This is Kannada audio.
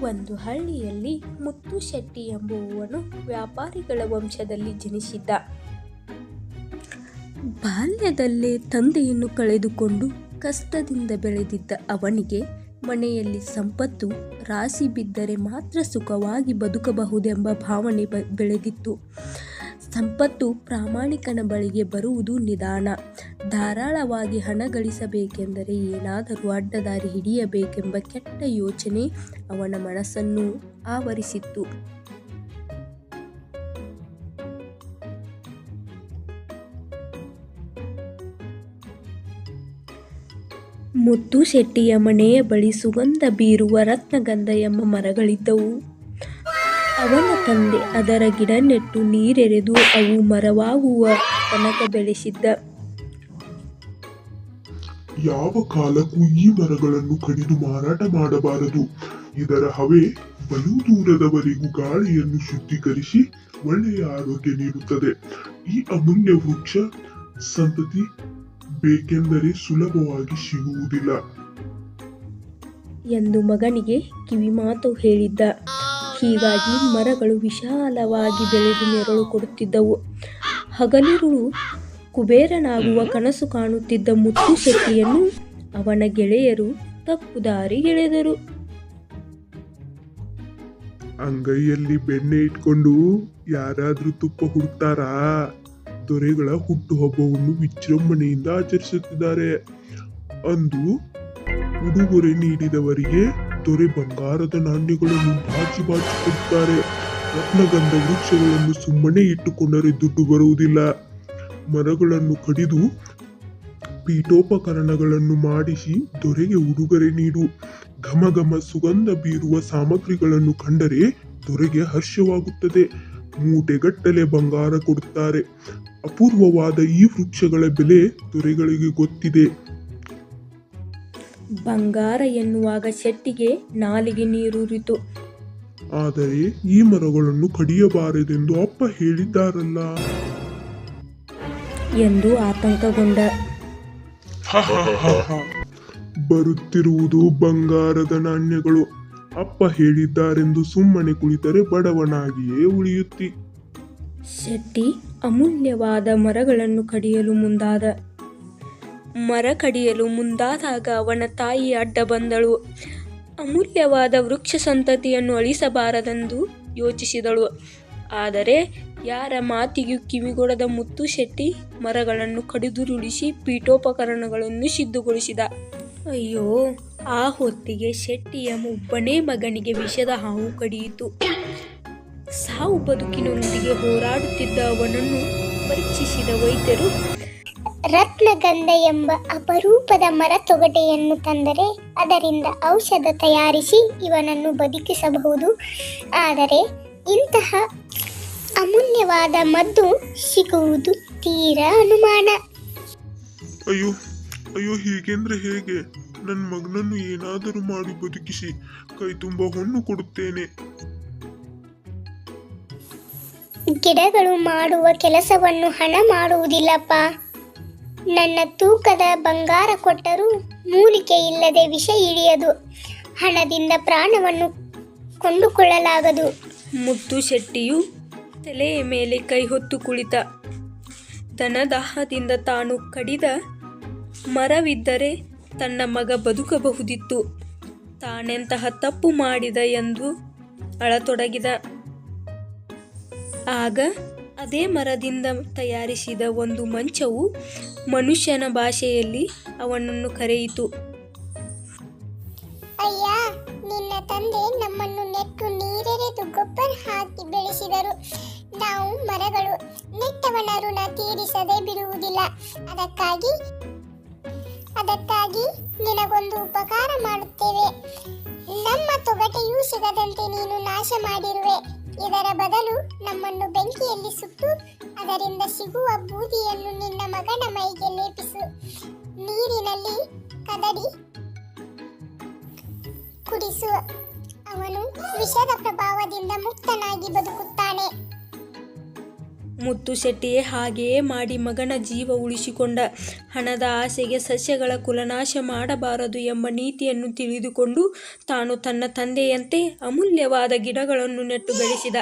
ಒಂದು ಹಳ್ಳಿಯಲ್ಲಿ ಮುತ್ತು ಶೆಟ್ಟಿ ಎಂಬುವನು ವ್ಯಾಪಾರಿಗಳ ವಂಶದಲ್ಲಿ ಜನಿಸಿದ್ದ. ಬಾಲ್ಯದಲ್ಲೇ ತಂದೆಯನ್ನು ಕಳೆದುಕೊಂಡು ಕಷ್ಟದಿಂದ ಬೆಳೆದಿದ್ದ ಅವನಿಗೆ ಮನೆಯಲ್ಲಿ ಸಂಪತ್ತು, ರಾಶಿ ಬಿದ್ದರೆ ಮಾತ್ರ ಸುಖವಾಗಿ ಬದುಕಬಹುದೆಂಬ ಭಾವನೆ ಬೆಳೆದಿತ್ತು. ಸಂಪತ್ತು ಪ್ರಾಮಾಣಿಕನ ಬಳಿಗೆ ಬರುವುದು ನಿಧಾನ. ಧಾರಾಳವಾಗಿ ಹಣ ಗಳಿಸಬೇಕೆಂದರೆ ಏನಾದರೂ ಅಡ್ಡದಾರಿ ಹಿಡಿಯಬೇಕೆಂಬ ಕೆಟ್ಟ ಯೋಚನೆ ಅವನ ಮನಸ್ಸನ್ನು ಆವರಿಸಿತ್ತು. ಮುತ್ತು ಶೆಟ್ಟಿಯ ಮನೆಯ ಬಳಿ ಸುಗಂಧ ಬೀರುವ ರತ್ನಗಂಧ ಎಂಬ ಮರಗಳಿದ್ದವು. ಅವನ ತಂದೆ ಅದರ ಗಿಡ ನೆಟ್ಟು ನೀರೆರೆದು ಅವು ಮರವಾಗುವ ತನಕ ಬೆಳೆಸಿದ್ದ. ಯಾವ ಕಾಲಕ್ಕೂ ಈ ಮರಗಳನ್ನು ಕಡಿದು ಮಾರಾಟ ಮಾಡಬಾರದು. ಇದರ ಹವೆ ಬಲು ದೂರದವರೆಗೂ ಗಾಳಿಯನ್ನು ಶುದ್ಧೀಕರಿಸಿ ಒಳ್ಳೆಯ ಆರೋಗ್ಯ ನೀಡುತ್ತದೆ. ಈ ಅಮೂಲ್ಯ ವೃಕ್ಷ ಸಂತತಿ ಬೇಕೆಂದರೆ ಸುಲಭವಾಗಿ ಸಿಗುವುದಿಲ್ಲ. ಎಂದು ಮಗನಿಗೆ ಕಿವಿಮಾತು ಹೇಳಿದ್ದ. ಹೀಗಾಗಿ ಮರಗಳು ವಿಶಾಲವಾಗಿ ಬೆಳೆದು ನೆರಳು ಕೊಡುತ್ತಿದ್ದವು. ಹಗಲಿರುಳು ಕುಬೇರನಾಗುವ ಕನಸು ಕಾಣುತ್ತಿದ್ದ ಮುತ್ತು ಶೆಟ್ಟಿಯನ್ನು ಅವನ ಗೆಳೆಯರು ತಪ್ಪು ದಾರಿಗೆಳೆದರು ಅಂಗೈಯಲ್ಲಿ ಬೆಣ್ಣೆ ಇಟ್ಕೊಂಡು ಯಾರಾದ್ರೂ ತುಪ್ಪ ಹುಡುಕ್ತಾರಾ? ದೊರೆಗಳ ಹುಟ್ಟುಹಬ್ಬವನ್ನು ವಿಜೃಂಭಣೆಯಿಂದ ಆಚರಿಸುತ್ತಿದ್ದಾರೆ. ಅಂದು ಉಡುಗೊರೆ ನೀಡಿದವರಿಗೆ ದೊರೆ ಬಂಗಾರದ ನಾಣ್ಯಗಳನ್ನು ಬಾಚಿ ಬಾಚಿ ಕೊಡುತ್ತಾರೆ ರತ್ನಗಂಧ ವೃಕ್ಷಗಳನ್ನು ಸುಮ್ಮನೆ ಇಟ್ಟುಕೊಂಡರೆ ದುಡ್ಡು ಬರುವುದಿಲ್ಲ. ಮರಗಳನ್ನು ಕಡಿದು ಪೀಠೋಪಕರಣಗಳನ್ನು ಮಾಡಿಸಿ ದೊರೆಗೆ ಉಡುಗೊರೆ ನೀಡು. ಘಮ ಘಮ ಸುಗಂಧ ಬೀರುವ ಸಾಮಗ್ರಿಗಳನ್ನು ಕಂಡರೆ ದೊರೆಗೆ ಹರ್ಷವಾಗುತ್ತದೆ. ಮೂಟೆಗಟ್ಟಲೆ ಬಂಗಾರ ಕೊಡುತ್ತಾರೆ. ಅಪೂರ್ವವಾದ ಈ ವೃಕ್ಷಗಳ ಬೆಲೆ ದೊರೆಗಳಿಗೆ ಗೊತ್ತಿದೆ. ಬಂಗಾರ ಎನ್ನುವಾಗ ಶೆಟ್ಟಿಗೆ ನಾಲಿಗೆ ನೀರೂರಿತು. ಆದರೆ ಈ ಮರಗಳನ್ನು ಕಡಿಯಬಾರದೆಂದು ಅಪ್ಪ ಹೇಳಿದ್ದಾರಲ್ಲ. ಎಂದು ಆತಂಕಗೊಂಡ. ಬರುತ್ತಿರುವುದು ಬಂಗಾರದ ನಾಣ್ಯಗಳು. ಅಪ್ಪ ಹೇಳಿದ್ದಾರೆಂದು ಸುಮ್ಮನೆ ಕುಳಿತರೆ ಬಡವನಾಗಿಯೇ ಉಳಿಯುತ್ತಿ. ಶೆಟ್ಟಿ ಅಮೂಲ್ಯವಾದ ಮರಗಳನ್ನು ಕಡಿಯಲು ಮುಂದಾದ. ಮರ ಕಡಿಯಲು ಮುಂದಾದಾಗ ಅವನ ತಾಯಿ ಅಡ್ಡ ಬಂದಳು. ಅಮೂಲ್ಯವಾದ ವೃಕ್ಷ ಸಂತತಿಯನ್ನು ಅಳಿಸಬಾರದೆಂದು ಯೋಚಿಸಿದಳು. ಆದರೆ ಯಾರ ಮಾತಿಗೂ ಕಿವಿಗೊಡದ ಮುತ್ತು ಶೆಟ್ಟಿ ಮರಗಳನ್ನು ಕಡಿದುರುಳಿಸಿ ಪೀಠೋಪಕರಣಗಳನ್ನು ಸಿದ್ಧಗೊಳಿಸಿದ. ಅಯ್ಯೋ, ಆ ಹೊತ್ತಿಗೆ ಶೆಟ್ಟಿಯ ಒಬ್ಬನೇ ಮಗನಿಗೆ ವಿಷದ ಹಾವು ಕಡಿಯಿತು. ಸಾವು ಬದುಕಿನೊಂದಿಗೆ ಹೋರಾಡುತ್ತಿದ್ದ ಅವನನ್ನು ಪರೀಕ್ಷಿಸಿದ ವೈದ್ಯರು ರತ್ನಗಂಧ ಎಂಬ ಅಪರೂಪದ ಮರ ತೊಗಟೆಯನ್ನು ತಂದರೆ ಅದರಿಂದ ಔಷಧ ತಯಾರಿಸಿ ಇವನನ್ನು ಬದುಕಿಸಬಹುದು. ಆದರೆ ಇಂತಹ ಅಮೂಲ್ಯವಾದ ಮದ್ದು ಸಿಗುವುದು ತೀರಾ ಅನುಮಾನ. ಅಯ್ಯೋ ಅಯ್ಯೋ ಹೀಗೆಂದ್ರೆ ಹೇಗೆ? ನನ್ನ ಮಗನನ್ನು ಏನಾದರೂ ಮಾಡಿ ಬದುಕಿಸಿ ಕೈ ತುಂಬ ಹೊಣ್ಣು ಕೊಡುತ್ತೇನೆ. ಗಿಡಗಳು ಮಾಡುವ ಕೆಲಸವನ್ನು ಹಣ ಮಾಡುವುದಿಲ್ಲಪ್ಪ. ನನ್ನ ತೂಕದ ಬಂಗಾರ ಕೊಟ್ಟರೂ ಮೂಲಿಕೆ ಇಲ್ಲದೆ ವಿಷ ಹಿಡಿಯದು. ಹಣದಿಂದ ಪ್ರಾಣವನ್ನು ಕೊಂಡುಕೊಳ್ಳಲಾಗದು. ಮುತ್ತು ಶೆಟ್ಟಿಯು ತಲೆಯ ಮೇಲೆ ಕೈ ಹೊತ್ತು ಕುಳಿತ. ದನದಾಹದಿಂದ ತಾನು ಕಡಿದ ಮರವಿದ್ದರೆ ತನ್ನ ಮಗ ಬದುಕಬಹುದಿತ್ತು. ತಾನೆಂತಹ ತಪ್ಪು ಮಾಡಿದ ಎಂದು ಅಳತೊಡಗಿದ. ಆಗ ಅದೇ ಮರದಿಂದ ತಯಾರಿಸಿದ ಒಂದು ಮಂಚವು ಮನುಷ್ಯನ ಭಾಷೆಯಲ್ಲಿ ಅವನನ್ನು ಕರೆಯಿತು. ಅಯ್ಯ, ನಿನ್ನ ತಂದೆ ನಮ್ಮನ್ನು ನೆಟ್ಟು ನೀರೆರೆದು ಗೊಬ್ಬರ ಹಾಕಿ ಬೆಳೆಸಿದರು. ನಾವು ಮರಗಳು ನೆಟ್ಟವನ ಋಣ ತೀರಿಸದೆ ಬಿಡುವುದಿಲ್ಲ. ಅದಕ್ಕಾಗಿ ಅದಕ್ಕಾಗಿ ನಿನಗೊಂದು ಉಪಕಾರ ಮಾಡುತ್ತೇವೆ. ನಮ್ಮ ತೊಗಟೆಯೂ ಸಿಗದಂತೆ ನೀನು ನಾಶ ಮಾಡಿರುವೆ ಇದರ ಬದಲು ನಮ್ಮನ್ನು ಬೆಂಕಿಯಲ್ಲಿ ಸುಟ್ಟು ಅದರಿಂದ ಸಿಗುವ ಬೂದಿಯನ್ನು ನಿನ್ನ ಮಗನ ಮೈಗೆ ಲೇಪಿಸು. ನೀರಿನಲ್ಲಿ ಕದಡಿ ಕುಡಿಸು. ಅವನು ವಿಷದ ಪ್ರಭಾವದಿಂದ ಮುಕ್ತನಾಗಿ ಬದುಕುತ್ತಾನೆ. ಮುತ್ತು ಶೆಟ್ಟಿಯೇ ಹಾಗೆಯೇ ಮಾಡಿ ಮಗನ ಜೀವ ಉಳಿಸಿಕೊಂಡ. ಹಣದ ಆಸೆಗೆ ಸಸ್ಯಗಳ ಕುಲನಾಶ ಮಾಡಬಾರದು ಎಂಬ ನೀತಿಯನ್ನು ತಿಳಿದುಕೊಂಡು ತಾನು ತನ್ನ ತಂದೆಯಂತೆ ಅಮೂಲ್ಯವಾದ ಗಿಡಗಳನ್ನು ನೆಟ್ಟು ಬೆಳೆಸಿದ.